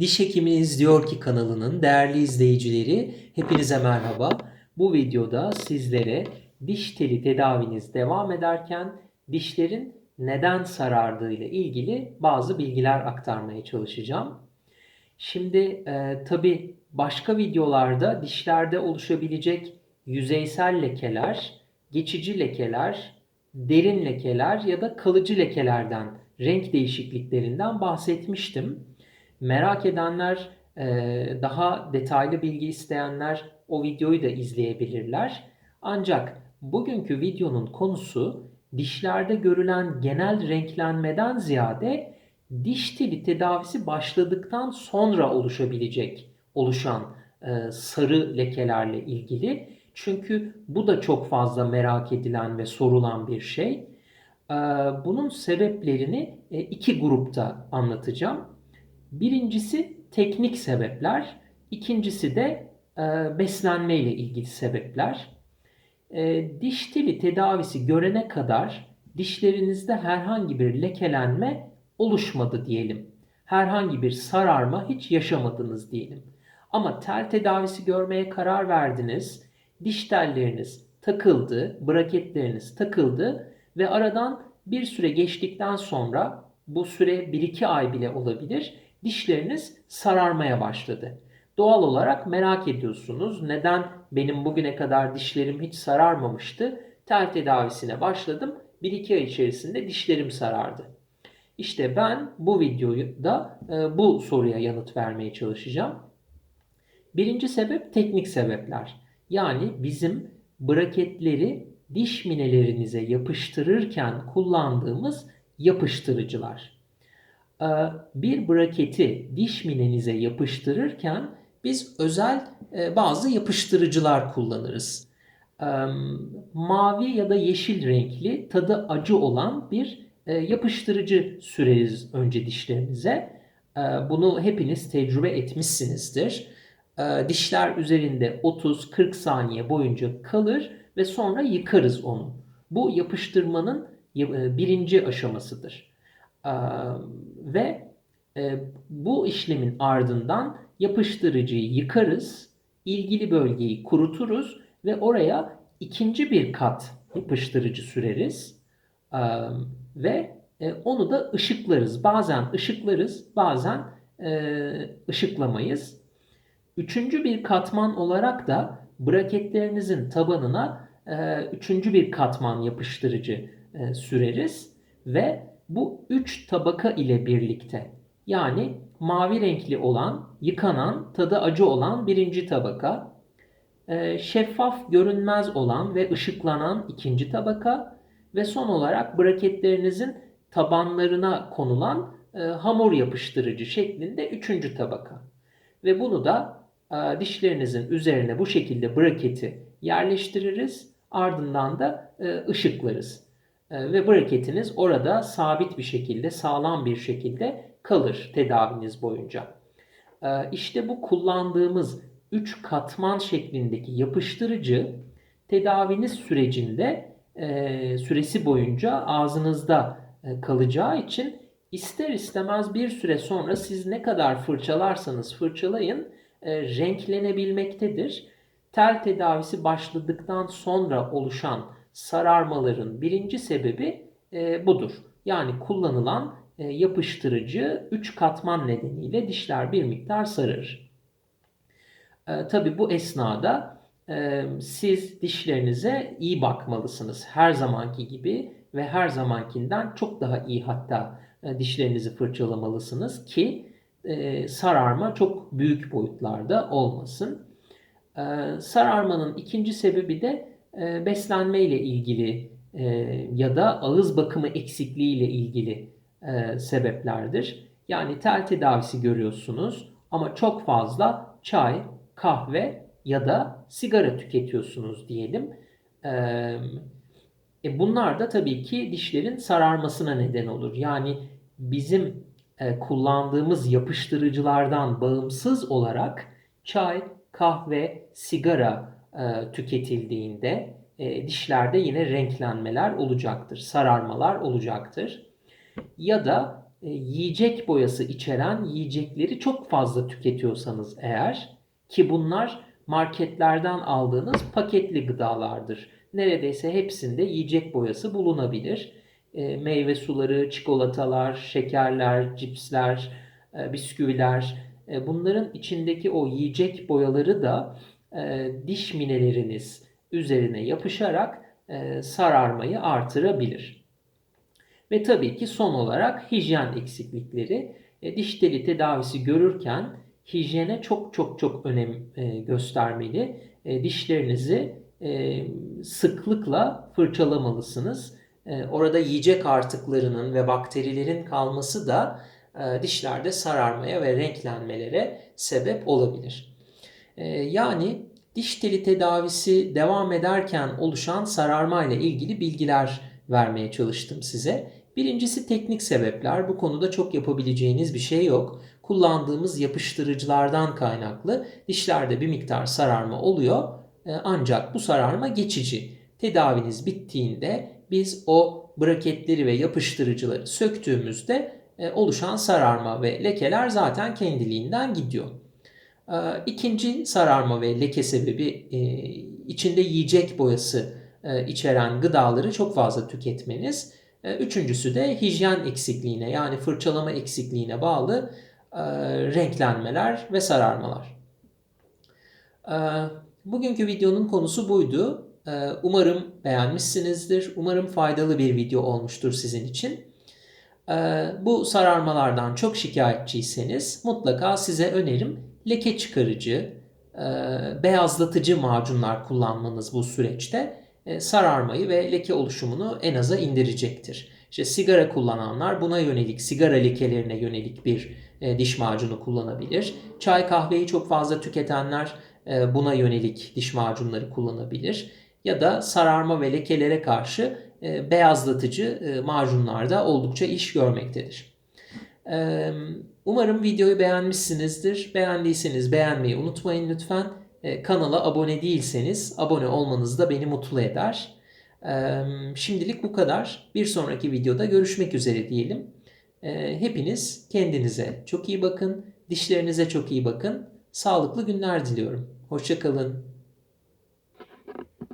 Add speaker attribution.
Speaker 1: Diş Hekimi İzliyor ki kanalının değerli izleyicileri hepinize merhaba. Bu videoda sizlere diş teli tedaviniz devam ederken dişlerin neden sarardığı ile ilgili bazı bilgiler aktarmaya çalışacağım. Şimdi e, tabi başka videolarda dişlerde oluşabilecek yüzeysel lekeler, geçici lekeler, derin lekeler ya da kalıcı lekelerden, renk değişikliklerinden bahsetmiştim. Merak edenler, e, daha detaylı bilgi isteyenler o videoyu da izleyebilirler. Ancak bugünkü videonun konusu dişlerde görülen genel renklenmeden ziyade diş teli tedavisi başladıktan sonra oluşabilecek, oluşan e, sarı lekelerle ilgili. Çünkü bu da çok fazla merak edilen ve sorulan bir şey. E, bunun sebeplerini iki grupta anlatacağım. Birincisi teknik sebepler, ikincisi de e, beslenme ile ilgili sebepler. E, diş teli tedavisi görene kadar dişlerinizde herhangi bir lekelenme oluşmadı diyelim. Herhangi bir sararma hiç yaşamadınız diyelim. Ama tel tedavisi görmeye karar verdiniz. Diş telleriniz takıldı, braketleriniz takıldı ve aradan bir süre geçtikten sonra bu süre 1-2 ay bile olabilir dişleriniz sararmaya başladı. Doğal olarak merak ediyorsunuz. Neden benim bugüne kadar dişlerim hiç sararmamıştı? Tel tedavisine başladım. 1-2 ay içerisinde dişlerim sarardı. İşte ben bu videoda e, bu soruya yanıt vermeye çalışacağım. Birinci sebep teknik sebepler. Yani bizim braketleri diş minelerinize yapıştırırken kullandığımız yapıştırıcılar. Ee, bir braketi diş minenize yapıştırırken biz özel e, bazı yapıştırıcılar kullanırız. Ee, mavi ya da yeşil renkli tadı acı olan bir e, yapıştırıcı süreriz önce dişlerimize. Bunu hepiniz tecrübe etmişsinizdir. Dişler üzerinde 30-40 saniye boyunca kalır ve sonra yıkarız onu. Bu yapıştırmanın e, birinci aşamasıdır. Ve bu işlemin ardından yapıştırıcıyı yıkarız, ilgili bölgeyi kuruturuz ve oraya ikinci bir kat yapıştırıcı süreriz ve onu da ışıklarız. Bazen ışıklarız, bazen ışıklamayız. Üçüncü bir katman olarak da braketlerinizin tabanına üçüncü bir katman yapıştırıcı süreriz ve bu üç tabaka ile birlikte yani mavi renkli olan, yıkanan, tadı acı olan birinci tabaka, e, şeffaf görünmez olan ve ışıklanan ikinci tabaka ve son olarak braketlerinizin tabanlarına konulan e, hamur yapıştırıcı şeklinde üçüncü tabaka. Ve bunu da e, dişlerinizin üzerine bu şekilde braketi yerleştiririz. Ardından da ışıklarız. Ee, ve braketiniz orada sabit bir şekilde, sağlam bir şekilde kalır tedaviniz boyunca. Ee, işte bu kullandığımız 3 katman şeklindeki yapıştırıcı tedaviniz sürecinde e, süresi boyunca ağzınızda e, kalacağı için ister istemez bir süre sonra siz ne kadar fırçalarsanız fırçalayın e, renklenebilmektedir. Tel tedavisi başladıktan sonra oluşan sararmaların birinci sebebi e, budur. Yani kullanılan e, yapıştırıcı 3 katman nedeniyle dişler bir miktar sarır. E, Tabi bu esnada e, siz dişlerinize iyi bakmalısınız. Her zamanki gibi ve her zamankinden çok daha iyi hatta e, dişlerinizi fırçalamalısınız ki e, sararma çok büyük boyutlarda olmasın. E, sararmanın ikinci sebebi de e, beslenme ile ilgili e, ya da ağız bakımı eksikliği ile ilgili e, sebeplerdir. Yani tel tedavisi görüyorsunuz ama çok fazla çay, kahve ya da sigara tüketiyorsunuz diyelim. E, bunlar da tabii ki dişlerin sararmasına neden olur. Yani bizim kullandığımız yapıştırıcılardan bağımsız olarak çay, kahve, sigara e, tüketildiğinde e, dişlerde yine renklenmeler olacaktır, sararmalar olacaktır. Ya da e, yiyecek boyası içeren yiyecekleri çok fazla tüketiyorsanız eğer ki bunlar marketlerden aldığınız paketli gıdalardır. Neredeyse hepsinde yiyecek boyası bulunabilir. Meyve suları, çikolatalar, şekerler, cipsler, bisküviler bunların içindeki o yiyecek boyaları da e, diş mineleriniz üzerine yapışarak e, sararmayı artırabilir. Ve tabii ki son olarak hijyen eksiklikleri. E, diş teli tedavisi görürken hijyene çok çok çok önem e, göstermeli. E, dişlerinizi e, sıklıkla fırçalamalısınız. E, orada yiyecek artıklarının ve bakterilerin kalması da e, dişlerde sararmaya ve renklenmelere sebep olabilir. E, yani diş teli tedavisi devam ederken oluşan sararma ile ilgili bilgiler vermeye çalıştım size. Birincisi teknik sebepler. Bu konuda çok yapabileceğiniz bir şey yok. Kullandığımız yapıştırıcılardan kaynaklı dişlerde bir miktar sararma oluyor. E, ancak bu sararma geçici. Tedaviniz bittiğinde biz o braketleri ve yapıştırıcıları söktüğümüzde e, oluşan sararma ve lekeler zaten kendiliğinden gidiyor. E, ikinci sararma ve leke sebebi içinde yiyecek boyası içeren gıdaları çok fazla tüketmeniz. Üçüncüsü de hijyen eksikliğine yani fırçalama eksikliğine bağlı renklenmeler ve sararmalar. Bugünkü videonun konusu buydu. Umarım beğenmişsinizdir. Umarım faydalı bir video olmuştur sizin için. Bu sararmalardan çok şikayetçiyseniz mutlaka size önerim leke çıkarıcı, beyazlatıcı macunlar kullanmanız bu süreçte sararmayı ve leke oluşumunu en aza indirecektir. İşte sigara kullananlar buna yönelik, sigara lekelerine yönelik bir diş macunu kullanabilir. Çay kahveyi çok fazla tüketenler buna yönelik diş macunları kullanabilir. Ya da sararma ve lekelere karşı beyazlatıcı macunlarda oldukça iş görmektedir. Umarım videoyu beğenmişsinizdir. Beğendiyseniz beğenmeyi unutmayın lütfen. Kanala abone değilseniz abone olmanız da beni mutlu eder. Şimdilik bu kadar. Bir sonraki videoda görüşmek üzere diyelim. Hepiniz kendinize çok iyi bakın. Dişlerinize çok iyi bakın. Sağlıklı günler diliyorum. Hoşçakalın.